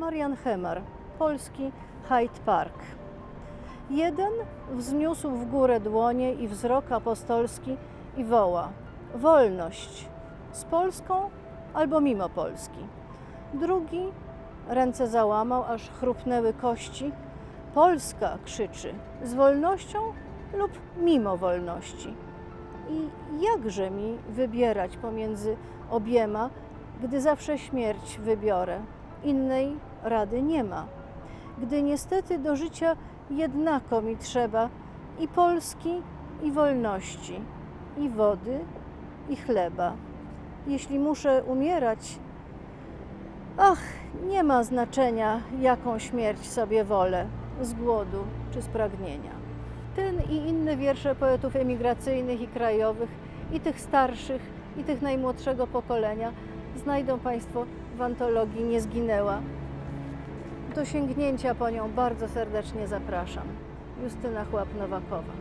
Marian Hemar, polski Hyde Park. Jeden wzniósł w górę dłonie i wzrok apostolski i woła: Wolność z Polską albo mimo Polski. Drugi ręce załamał, aż chrupnęły kości. Polska krzyczy z wolnością lub mimo wolności. I jakże mi wybierać pomiędzy obiema, gdy zawsze śmierć wybiorę? Innej rady nie ma. Gdy niestety do życia jednako mi trzeba i Polski, i wolności, i wody, i chleba. Jeśli muszę umierać, ach, nie ma znaczenia, jaką śmierć sobie wolę z głodu czy z pragnienia. Ten i inne wiersze poetów emigracyjnych i krajowych, i tych starszych, i tych najmłodszego pokolenia znajdą Państwo w antologii Nie zginęła. Do sięgnięcia po nią bardzo serdecznie zapraszam. Justyna Chłap-Nowakowa.